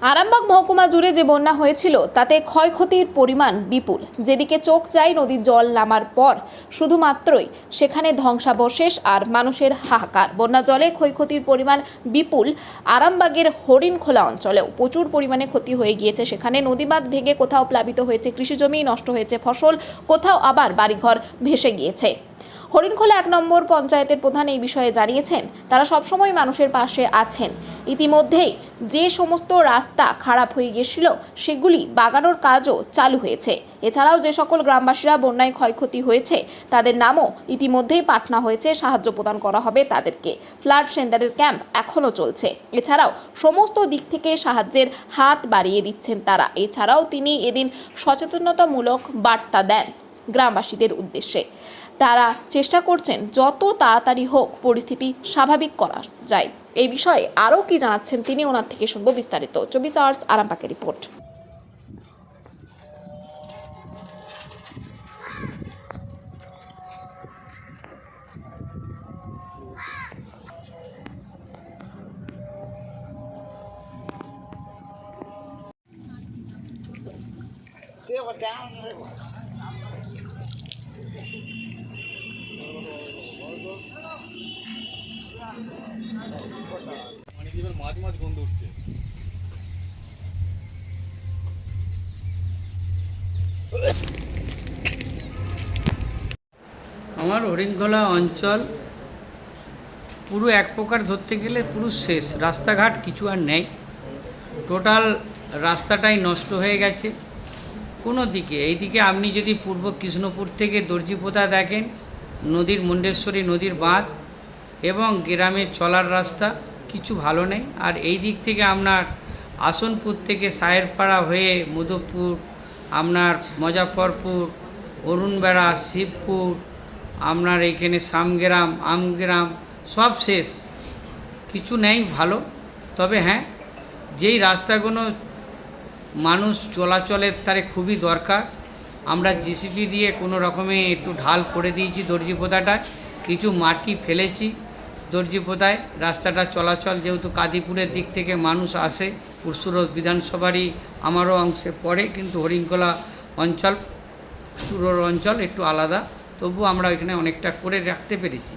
আরামবাগ মহকুমা জুড়ে যে বন্যা হয়েছিল, তাতে ক্ষয়ক্ষতির পরিমাণ বিপুল। যেদিকে চোখ যায় নদীর জল নামার পর, শুধুমাত্রই সেখানে ধ্বংসাবশেষ আর মানুষের হাহাকার। বন্যা জলে ক্ষয়ক্ষতির পরিমাণ বিপুল আরামবাগের হরিণখোলা অঞ্চলেও প্রচুর পরিমাণে ক্ষতি হয়ে গিয়েছে সেখানে। নদীবাঁধ ভেঙে কোথাও প্লাবিত হয়েছে কৃষিজমি, নষ্ট হয়েছে ফসল, কোথাও আবার বাড়িঘর ভেসে গিয়েছে। হরিণখোলা এক নম্বর পঞ্চায়েতের প্রধান এই বিষয়ে জানিয়েছেন, তারা সবসময় মানুষের পাশে আছেন। ইতিমধ্যেই যে সমস্ত রাস্তা খারাপ হয়ে গিয়েছিল, সেগুলি বাগানোর কাজও চালু হয়েছে। এছাড়াও যে সকল গ্রামবাসীরা বন্যায় ক্ষয়ক্ষতি হয়েছে, তাদের নামও ইতিমধ্যেই পাঠানো হয়েছে, সাহায্য প্রদান করা হবে তাদেরকে। ফ্লাড সেন্টারের ক্যাম্প এখনও চলছে। এছাড়াও সমস্ত দিক থেকে সাহায্যের হাত বাড়িয়ে দিচ্ছেন তারা। এছাড়াও তিনি এদিন সচেতনতামূলক বার্তা দেন গ্রামবাসীদের উদ্দেশ্যে। তারা চেষ্টা করছেন যত তাড়াতাড়ি হোক পরিস্থিতি স্বাভাবিক করা যায় এই বিষয়ে আরও কি জানাচ্ছেন তিনি ওনার থেকে শুনব বিস্তারিত। চব্বিশ আওয়ার্স আরামবাগের রিপোর্ট। আমার হরিণখোলা অঞ্চল পুরো এক প্রকার ধরতে গেলে পুরো শেষ। রাস্তাঘাট কিছু আর নেই। টোটাল রাস্তাটাই নষ্ট হয়ে গেছে। কোনো দিকে এইদিকে আপনি যদি পূর্ব কৃষ্ণপুর থেকে দর্জিপোতা দেখেন, নদীর মুন্ডেশ্বরী নদীর বাঁধ এবং গ্রামের চলার রাস্তা কিছু ভালো নেই। আর এই দিক থেকে আপনার আসনপুর থেকে সায়েরপাড়া হয়ে মধুপুর, আপনার মজাফরপুর, অরুণবেড়া, শিবপুর, আপনার এইখানে সামগ্রাম, আমগ্রাম সব শেষ। কিছু নেই ভালো। তবে হ্যাঁ যেই রাস্তাগুলো মানুষ চলাচলের তারে খুবই দরকার, আমরা জিসিপি দিয়ে কোনো রকমে একটু ঢাল করে দিয়েছি দর্জিপোতাটায় কিছু মাটি ফেলেছি। দর্জিপোতায় রাস্তাটা চলাচল যেহেতু কাদিপুরের দিক থেকে মানুষ আসে, পুরসুরত বিধানসভারই আমারও অংশে পড়ে, কিন্তু হরিণকলা অঞ্চল সুরর অঞ্চল একটু আলাদা, তবু আমরা এখানে অনেকটা করে রাখতে পেরেছি।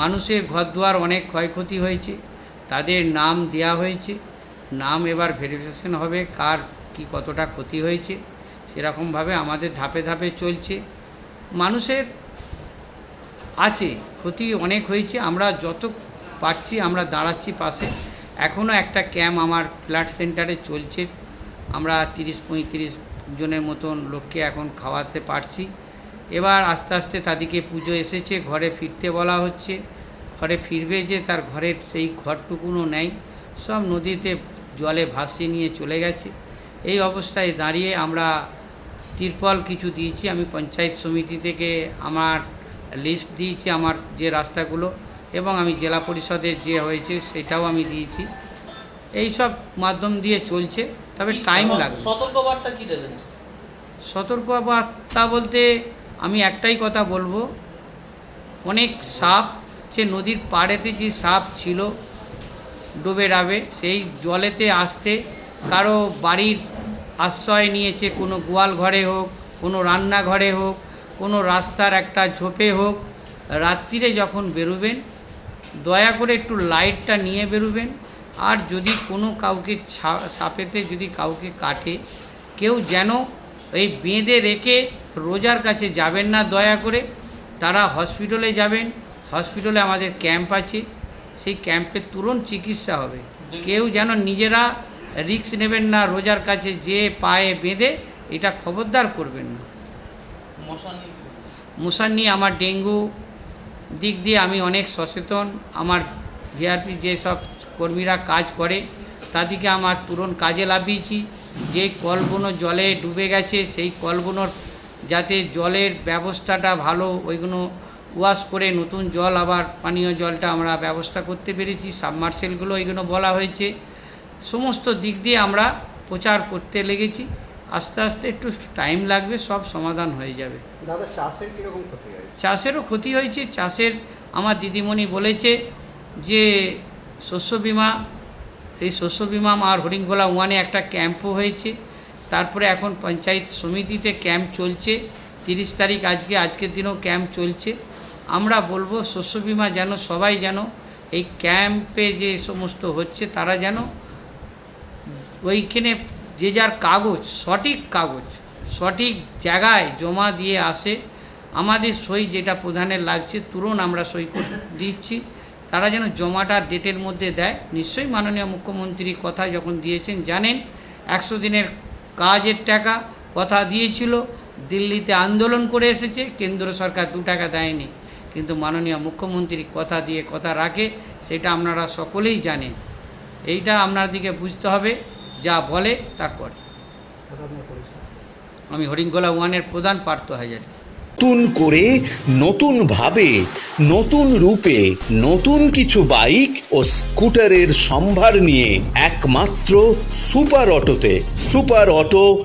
মানুষের ঘরদুয়ার অনেক ক্ষয়ক্ষতি হয়েছে, তাদের নাম দেয়া হয়েছে, নাম এবার ভেরিফিকেশন হবে কার কি কতটা ক্ষতি হয়েছে, সেরকমভাবে আমাদের ধাপে ধাপে চলছে। মানুষের আছে, ক্ষতি অনেক হয়েছে, আমরা যত পারছি আমরা দাঁড়াচ্ছি পাশে। এখনও একটা ক্যাম্প আমার ফ্ল্যাট সেন্টারে চলছে। আমরা তিরিশ, পঁয়ত্রিশ জনের মতন লোককে এখন খাওয়াতে পারছি। এবার আস্তে আস্তে তাদেরকে পুজো এসেছে, ঘরে ফিরতে বলা হচ্ছে। ঘরে ফিরবে যে তার ঘরের সেই ঘরটুকুনও নেই। সব নদীতে জলে ভাসিয়ে নিয়ে চলে গেছে। এই অবস্থায় দাঁড়িয়ে আমরা তিরপল কিছু দিয়েছি। আমি পঞ্চায়েত সমিতি থেকে আমার লিস্ট দিয়েছি আমার যে রাস্তাগুলো এবং আমি জেলা পরিষদের যে হয়েছে সেটাও আমি দিয়েছি। এই সব মাধ্যম দিয়ে চলছে তবে টাইম লাগবে। সতর্কবার্তা কি দেবেন? সতর্কবার্তা বলতে আমি একটাই কথা বলব অনেক সাপ যে নদীর পাড়েতে যে সাপ ছিল ডুবে ডাবে সেই জলেতে আসতে কারও বাড়ির আশ্রয় নিয়েছে কোনো গোয়াল ঘরে হোক কোনো রান্নাঘরে হোক কোনো রাস্তার একটা ঝোপে হোক, রাত্রিরে যখন বেরোবেন, দয়া করে একটু লাইটটা নিয়ে বেরোবেন। আর যদি কোনো কাউকে সাপেতে যদি কাউকে কাটে, কেউ যেন এই বেঁধে রেখে রোজার কাছে যাবেন না দয়া করে। তারা হসপিটালে যাবেন হসপিটালে আমাদের ক্যাম্প আছে। সেই ক্যাম্পে তুরন্ত চিকিৎসা হবে। কেউ যেন নিজেরা রিস্ক নেবেন না রোজার কাছে যে পায়ে বেঁধে, এটা খবরদার করবেন না। মশার নিয়ে আমার ডেঙ্গু দিক দিয়ে আমি অনেক সচেতন। আমার ভিআরপি যেসব কর্মীরা কাজ করে, তাদেরকে আমার তুরন্ত কাজে লাগিয়েছি। যে কলগুলো জলে ডুবে গেছে, সেই কলগুলোর যাতে জলের ব্যবস্থাটা ভালো ওইগুলো ওয়াশ করে নতুন জল আবার পানীয় জলটা আমরা ব্যবস্থা করতে পেরেছি। সাবমার্সেলগুলো এইগুলো বলা হয়েছে। সমস্ত দিক দিয়ে আমরা প্রচার করতে লেগেছি। আস্তে আস্তে একটু টাইম লাগবে সব সমাধান হয়ে যাবে। দাদা চাষের কীরকম ক্ষতি হয়েছে? চাষেরও ক্ষতি হয়েছে। চাষের আমার দিদিমণি বলেছে যে শস্য বিমা সেই শস্য বিমা আর হরিণগোলা ওয়ানে একটা ক্যাম্পও হয়েছে। তারপরে এখন পঞ্চায়েত সমিতিতে ক্যাম্প চলছে। তিরিশ তারিখ আজকে আজকের দিনেও ক্যাম্প চলছে। আমরা বলব শস্য বিমা যেন সবাই যেন এই ক্যাম্পে যে সমস্ত হচ্ছে তারা যেন ওইখানে যে যার কাগজ, সঠিক কাগজ, সঠিক জায়গায় জমা দিয়ে আসে, আমাদের সই যেটা প্রধানের লাগছে তুরন্ত আমরা সই দিচ্ছি। তারা যেন জমাটা ডেটের মধ্যে দেয়। নিশ্চয়ই মাননীয় মুখ্যমন্ত্রী কথা যখন দিয়েছেন, জানেন, একশো দিনের কাজের টাকা কথা দিয়েছিল, দিল্লিতে আন্দোলন করে এসেছে, কেন্দ্র সরকার দু টাকা দেয়নি। কিন্তু মাননীয় মুখ্যমন্ত্রী কথা দিয়ে কথা রাখে, সেটা আপনারা সকলেই জানেন। এইটা আপনাদেরকে বুঝতে হবে। যা বলে, তা করে। আমি হরিঙ্গলা ওয়ানের প্রধান পার্থ হাজারি। নতুন করে, নতুন ভাবে, নতুন রূপে, নতুন কিছু বাইক ও স্কুটারের সম্ভার নিয়ে একমাত্র সুপার অটোতে, সুপার অটো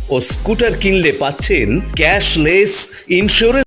ও স্কুটার কিনলে পাচ্ছেন ক্যাশলেস ইন্স্যুরেন্স